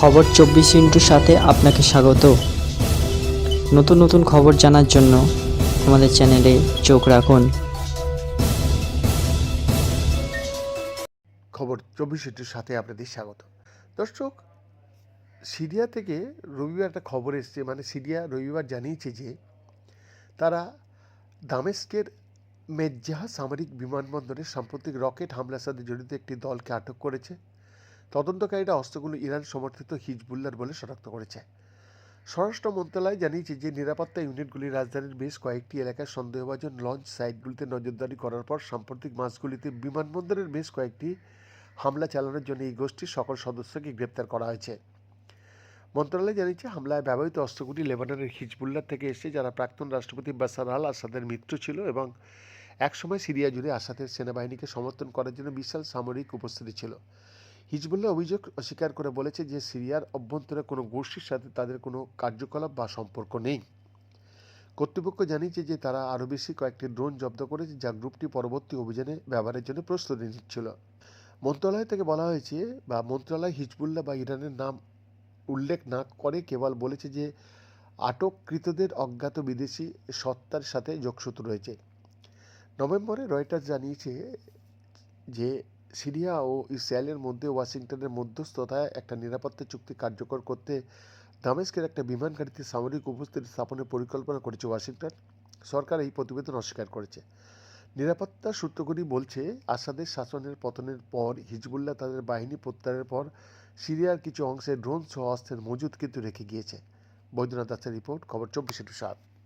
খবর চব্বিশ ইন্টুর সাথে আপনাকে স্বাগত। নতুন নতুন খবর জানার জন্য আমাদের চ্যানেলে চোখ রাখুন। খবর চব্বিশ ইন্টুর সাথে আপনাদের স্বাগত। দর্শক, সিরিয়া থেকে রবিবার একটা খবর এসছে মানে সিরিয়া রবিবার জানিয়েছে যে, তারা দামেস্কের মেজ্জাহা সামরিক বিমানবন্দরে সাম্প্রতিক রকেট হামলার সাথে জড়িত একটি দলকে আটক করেছে। তদন্তকারীরা অস্ত্রগুলো ইরান সমর্থিত হিজবুল্লার বলে শনাক্ত করেছে। স্বরাষ্ট্র মন্ত্রণালয় জানিয়েছে যে নিরাপত্তা ইউনিটগুলি রাজধানীর বেশ কয়েকটি এলাকার সন্দেহভাজন লঞ্চ সাইটগুলিতে নজরদারি করার পর সাম্প্রতিক মাসগুলিতে বিমানবন্দরের বেশ কয়েকটি হামলা চালানোর জন্য এই গোষ্ঠীর সকল সদস্যকে গ্রেপ্তার করা হয়েছে। মন্ত্রণালয় জানিয়েছে, হামলায় ব্যবহৃত অস্ত্রগুলি লেবাননের হিজবুল্লাহ থেকে এসে যারা প্রাক্তন রাষ্ট্রপতি বাসার আল আসাদের মিত্র ছিল এবং একসময় সিরিয়া জুড়ে আসাদের সেনাবাহিনীকে সমর্থন করার জন্য বিশাল সামরিক উপস্থিতি ছিল। হিজবুল্লাহ অভিযোগ অস্বীকার করে বলেছে যে সিরিয়ার অভ্যন্তরে কোনো গোষ্ঠীর সাথে তাদের কোনো কার্যকলাপ বা সম্পর্ক নেই। কর্তৃপক্ষ জানিয়েছে যে তারা আরও বেশি কয়েকটি ড্রোন জব্দ করেছে যা গ্রুপটি পরবর্তী অভিযানে ব্যবহারের জন্য প্রস্তুতি নিচ্ছিল। মন্ত্রণালয় থেকে বলা হয়েছে বা মন্ত্রণালয় হিজবুল্লাহ বা ইরানের নাম উল্লেখ না করে কেবল বলেছে যে আটককৃতদের অজ্ঞাত বিদেশি সত্তার সাথে যোগসূত্র রয়েছে। নভেম্বরে রয়টার্স জানিয়েছে যে সিরিয়া ও ইসরায়েলের মধ্যে ওয়াশিংটনের মধ্যস্থতায় একটা নিরাপত্তা চুক্তি কার্যকর করতে দামেস্কের একটা বিমান ঘাঁটিতে সামরিক উপস্থিতি স্থাপনের পরিকল্পনা করেছে ওয়াশিংটন। সরকার এই প্রতিবেদন অস্বীকার করেছে। নিরাপত্তা সূত্রগুলি বলছে, আসাদের শাসনের পতনের পর হিজবুল্লাহ তাদের বাহিনী প্রত্যাহারের পর সিরিয়ার কিছু অংশে ড্রোন সহ অস্ত্রের মজুদ কিন্তু রেখে গিয়েছে। বৈদ্যনাথ দাসের রিপোর্ট, খবর চব্বিশে টু সাত।